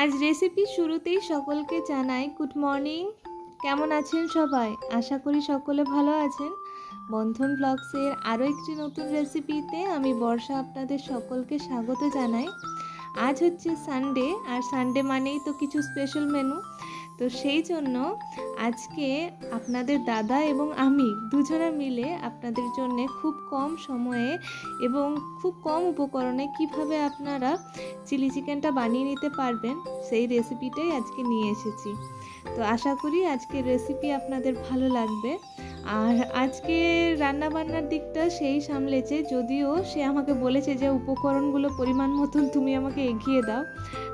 আজ রেসিপি শুরুতেই সকলকে জানাই গুড মর্নিং কেমন আছেন সবাই? আশা করি সকলে ভালো আছেন। বন্ধন ব্লগসের আরও একটি নতুন রেসিপিতে আমি বর্ষা আপনাদের সকলকে স্বাগত জানাই। আজ হচ্ছে সানডে আর সানডে মানেই তো কিছু স্পেশাল মেনু তো সেই জন্য আজকে আপনাদের দাদা এবং আমি দুজনে মিলে আপনাদের জন্য খুব কম সময়ে এবং খুব কম উপকরণে কীভাবে আপনারা চিলি চিকেনটা বানিয়ে নিতে পারবেন সেই রেসিপিটাই আজকে নিয়ে এসেছি। তো আশা করি আজকের রেসিপি আপনাদের ভালো লাগবে। আর আজকে রান্না বান্নার দিকটা সেই সামলেছে, যদিও সে আমাকে বলেছে যে উপকরণগুলো পরিমাণ মতন তুমি আমাকে এগিয়ে দাও।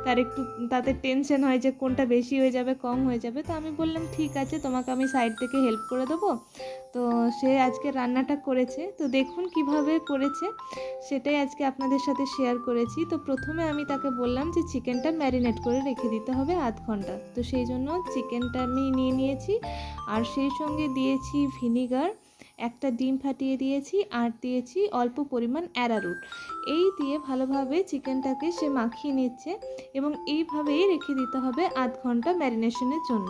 তার একটু তাতে টেনশন হয় যে কোনটা বেশি হয়ে যাবে, কম হয়ে যাবে। তো আমি বললাম, ঠিক আছে, তোমাকে আমি সাইড থেকে হেল্প করে দেবো। তো সে আজকে রান্নাটা করেছে। তো দেখুন কীভাবে করেছে, সেটাই আজকে আপনাদের সাথে শেয়ার করেছি। তো প্রথমে আমি তাকে বললাম যে চিকেনটা ম্যারিনেট করে রেখে দিতে হবে আধ ঘণ্টা। তো সেই জন্য চিকেনটা আমি নিয়ে নিয়েছি। আর সেই সঙ্গে দিয়েছি ভিনিগার একটা ডিম ফাটিয়ে দিয়েছি, আর দিয়েছি অল্প পরিমাণ অ্যারারুট। এই দিয়ে ভালোভাবে চিকেনটাকে সে মাখিয়ে নিচ্ছে এবং এইভাবেই রেখে দিতে হবে আধ ঘণ্টা ম্যারিনেশনের জন্য।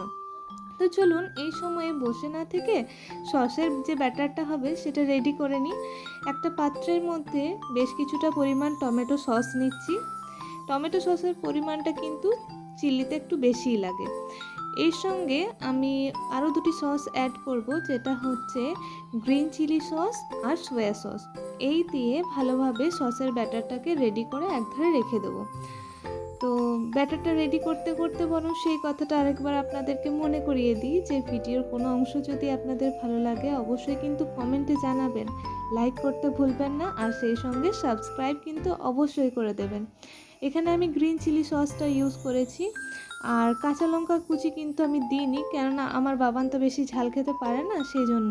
তো চলুন, এই সময়ে বসে না থেকে সসের যে ব্যাটারটা হবে সেটা রেডি করে নিই। একটা পাত্রের মধ্যে বেশ কিছুটা পরিমাণ টমেটো সস নিচ্ছি। টমেটো সসের পরিমাণটা কিন্তু চিল্লিতে একটু বেশিই লাগে। এর সঙ্গে আমি আরও দুটি সস অ্যাড করব, যেটা হচ্ছে গ্রিন চিলি সস আর সোয়া সস এই দিয়ে ভালোভাবে সসের ব্যাটারটাকে রেডি করে একধারে রেখে দেবো। তো ব্যাটারটা রেডি করতে করতে বরং সেই কথাটা আরেকবার আপনাদেরকে মনে করিয়ে দিই যে ভিডিওর কোনো অংশ যদি আপনাদের ভালো লাগে অবশ্যই কিন্তু কমেন্টে জানাবেন। লাইক করতে ভুলবেন না আর সেই সঙ্গে সাবস্ক্রাইব কিন্তু অবশ্যই করে দেবেন। এখানে আমি গ্রিন চিলি সসটা ইউজ করেছি। আর কাঁচা লঙ্কা কুচি কিন্তু আমি দিইনি, কেননা আমার বাবান তো বেশি ঝাল খেতে পারে না সেই জন্য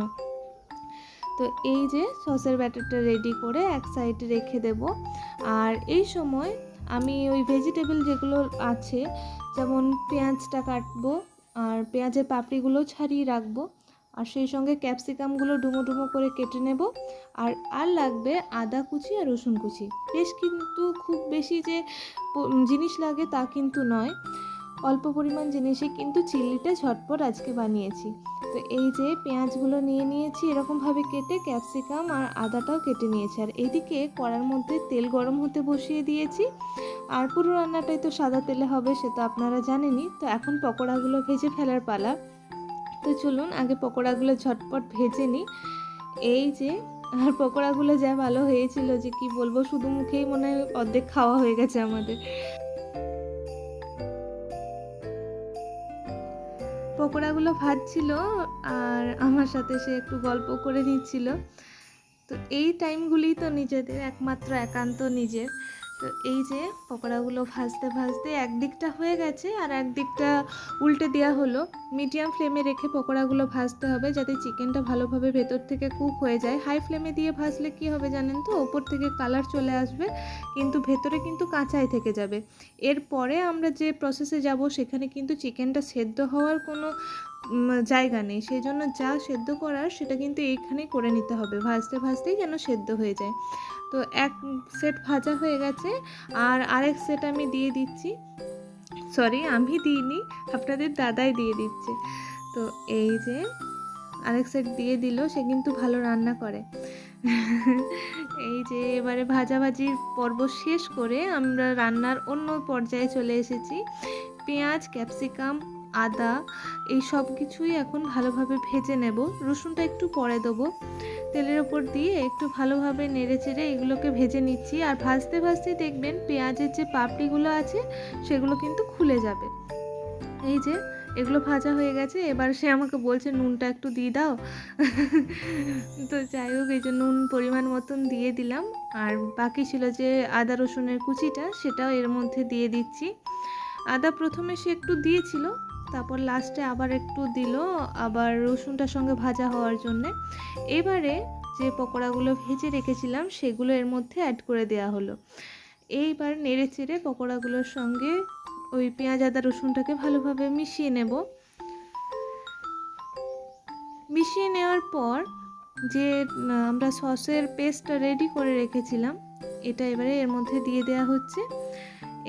তো এই যে সসের ব্যাটারটা রেডি করে এক সাইডে রেখে দেব। আর এই সময় আমি ওই ভেজিটেবল যেগুলো আছে, যেমন পেঁয়াজটা কাটবো, আর পেঁয়াজের পাপড়িগুলো ছাড়িয়ে রাখব। আর সেই সঙ্গে ক্যাপসিকামগুলো ডুমো ডুমো করে কেটে নেব। আর আর লাগবে আদা কুচি আর রসুন কুচি। বেশ কিন্তু খুব বেশি যে জিনিস লাগে তা কিন্তু নয়। অল্প পরিমাণ জিনিসে কিন্তু চিল্লিটা ঝটপট আজকে বানিয়েছি। তো এই যে পেঁয়াজগুলো নিয়ে নিয়েছি, এরকমভাবে কেটে ক্যাপসিকাম আর আদাটাও কেটে নিয়েছি। আর এদিকে কড়ার মধ্যে তেল গরম হতে বসিয়ে দিয়েছি। আর পুরো রান্নাটাই তো সাদা তেলে হবে সে তো আপনারা জানেনই। তো এখন পকোড়াগুলো ভেজে ফেলার পালা। তো চলুন, আগে পকোড়াগুলো ঝটপট ভেজে নিই। এই যে, আর পকোড়াগুলো যা ভালো হয়েছিল যে কি বলব, শুধু মুখেই মনে হয় অর্ধেক খাওয়া হয়ে গেছে আমাদের। পকোড়াগুলো ভাজছিল, আর আমার সাথে সে একটু গল্প করে নিচ্ছিল। তো এই টাইমগুলি তো নিজেদের একমাত্র একান্ত নিজের। তো এই যে পকোড়াগুলো ভাজতে ভাজতে একদিকটা হয়ে গেছে আর একদিকটা উল্টে দেওয়া হলো। মিডিয়াম ফ্লেমে রেখে পকোড়াগুলো ভাজতে হবে যাতে চিকেনটা ভালোভাবে ভেতর থেকে কুক হয়ে যায়। হাই ফ্লেমে দিয়ে ভাজলে কি হবে জানেন তো? ওপর থেকে কালার চলে আসবে, কিন্তু ভেতরে কিন্তু কাঁচাই থেকে যাবে। এরপরে আমরা যে প্রসেসে যাব সেখানে কিন্তু চিকেনটা সেদ্ধ হওয়ার কোনো জায়গা নেই। সেই জন্য যা সেদ্ধ করার সেটা কিন্তু এইখানেই করে নিতে হবে। ভাজতে ভাজতেই যেন সেদ্ধ হয়ে যায়। তো এক সেট ভাজা হয়ে গেছে। আর আরেক সেট আমি দিয়ে দিচ্ছি। সরি, আমি দিইনি, আপনাদের দাদাই দিয়ে দিচ্ছে। তো এই যে আরেক সেট দিয়ে দিল, সে কিন্তু ভালো রান্না করে। এই যে এবারে ভাজাভাজির পর্ব শেষ করে আমরা রান্নার অন্য পর্যায়ে চলে এসেছি। পেঁয়াজ, ক্যাপসিকাম আদা, এই সব কিছুই এখন ভালোভাবে ভেজে নেব। রসুনটা একটু পরে দেবো। তেলের ওপর দিয়ে একটু ভালোভাবে নেড়ে চেড়ে এগুলোকে ভেজে নিচ্ছি। আর ভাজতে ভাজতে দেখবেন পেঁয়াজের যে পাপড়িগুলো আছে, সেগুলো কিন্তু খুলে যাবে। এই যে, এগুলো ভাজা হয়ে গেছে। এবার সে আমাকে বলছে, নুনটা একটু দিয়ে দাও। তো যাই হোক, এই যে নুন পরিমাণ মতন দিয়ে দিলাম। আর বাকি ছিল যে আদা, রসুনের কুচিটা, সেটাও এর মধ্যে দিয়ে দিচ্ছি। আদা প্রথমে সে একটু দিয়েছিল তারপর লাস্টে আবার একটু দিল, আবার রসুনটার সঙ্গে ভাজা হওয়ার জন্যে। এবারে যে পকোড়াগুলো ভেজে রেখেছিলাম, সেগুলো এর মধ্যে অ্যাড করে দেওয়া হলো। এইবার নেড়ে চেড়ে পকোড়াগুলোর সঙ্গে ওই পেঁয়াজ, আদা, রসুনটাকে ভালোভাবে মিশিয়ে নেব। মিশিয়ে নেওয়ার পর যে আমরা সসের পেস্টটা রেডি করে রেখেছিলাম, এটা এবারে এর মধ্যে দিয়ে দেওয়া হচ্ছে।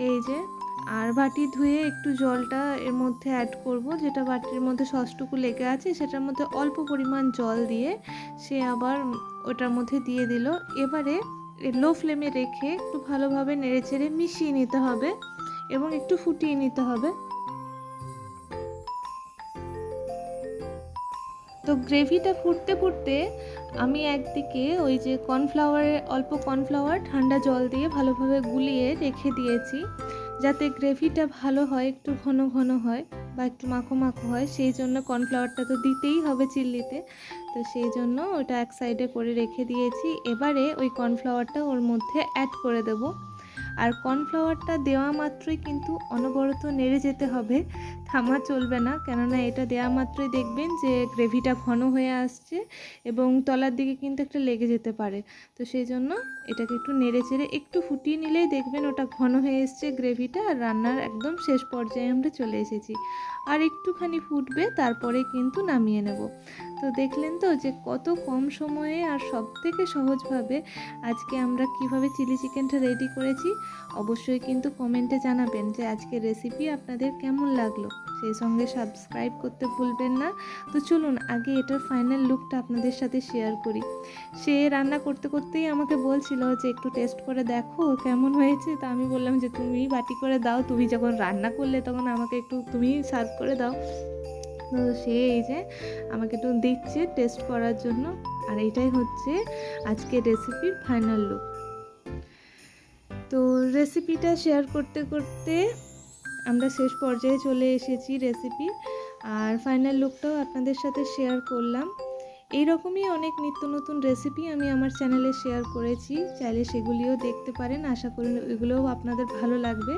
এই যে আর বাটি ধুয়ে একটু জলটা এর মধ্যে অ্যাড করব। যেটা বাটির মধ্যে সসটুকু লেগে আছে, সেটার মধ্যে অল্প পরিমাণ জল দিয়ে সে আবার ওটার মধ্যে দিয়ে দিল। এবারে লো ফ্লেমে রেখে একটু ভালোভাবে নেড়েচেড়ে মিশিয়ে নিতে হবে এবং একটু ফুটিয়ে নিতে হবে। তো গ্রেভিটা ফুটতে ফুটতে আমি একদিকে ওই যে কর্নফ্লাওয়ারের অল্প কর্নফ্লাওয়ার ঠান্ডা জল দিয়ে ভালোভাবে গুলিয়ে রেখে দিয়েছি। যাতে গ্রেভিটা ভালো হয়, একটু ঘন ঘন হয় বা একটু মাখো মাখো হয়, সেই জন্য কর্নফ্লাওয়ারটা তো দিতেই হবে চিল্লিতে। তো সেই জন্য ওটা এক সাইডে করে রেখে দিয়েছি। এবারে ওই কর্নফ্লাওয়ারটা ওর মধ্যে অ্যাড করে দেব। আর কর্নফ্লাওয়ারটা দেওয়া মাত্রই কিন্তু অনবরত নেড়ে যেতে হবে। থামা চলবে না। কেননা এটা দেওয়া মাত্রই দেখবেন যে গ্রেভিটা ঘন হয়ে আসছে এবং তলার দিকে কিন্তু একটা লেগে যেতে পারে। তো সেই জন্য এটাকে একটু নেড়ে চেড়ে একটু ফুটিয়ে নিলেই দেখবেন ওটা ঘন হয়ে এসছে গ্রেভিটা আর রান্নার একদম শেষ পর্যায়ে আমরা চলে এসেছি। আর একটুখানি ফুটবে, তারপরে কিন্তু নামিয়ে নেব। তো দেখলেন তো যে কত কম সময়ে আর সব থেকে সহজভাবে আজকে আমরা কীভাবে চিলি চিকেনটা রেডি করেছি, অবশ্যই কিন্তু কমেন্টে জানাবেন যে আজকে রেসিপি আপনাদের কেমন লাগল। সেই সঙ্গে সাবস্ক্রাইব করতে ভুলবেন না। তো চলুন আগে এটার ফাইনাল লুকটা আপনাদের সাথে শেয়ার করি। সে রান্না করতে করতেই আমাকে বলছিল যে একটু টেস্ট করে দেখো কেমন হয়েছে। তা আমি বললাম যে তুমি বাটি করে দাও, তুমি যখন রান্না করলে তখন আমাকে একটু, তুমি সার্ভ করে দাও। সে এই যে আমাকে একটু দিচ্ছে টেস্ট করার জন্য। আর এটাই হচ্ছে আজকে রেসিপির ফাইনাল লুক তো রেসিপিটা শেয়ার করতে করতে আমরা শেষ পর্যায়ে চলে এসেছি রেসিপি আর ফাইনাল লুকটাও আপনাদের সাথে শেয়ার করলাম। এই রকমই অনেক নিত্য নতুন রেসিপি আমি আমার চ্যানেলে শেয়ার করেছি। চাইলে সেগুলিও দেখতে পারেন। আশা করি এগুলোও আপনাদের ভালো লাগবে।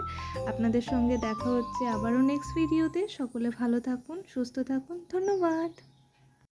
আপনাদের সঙ্গে দেখা হচ্ছে আবারও নেক্সট ভিডিওতে সকলে ভালো থাকুন, সুস্থ থাকুন। ধন্যবাদ।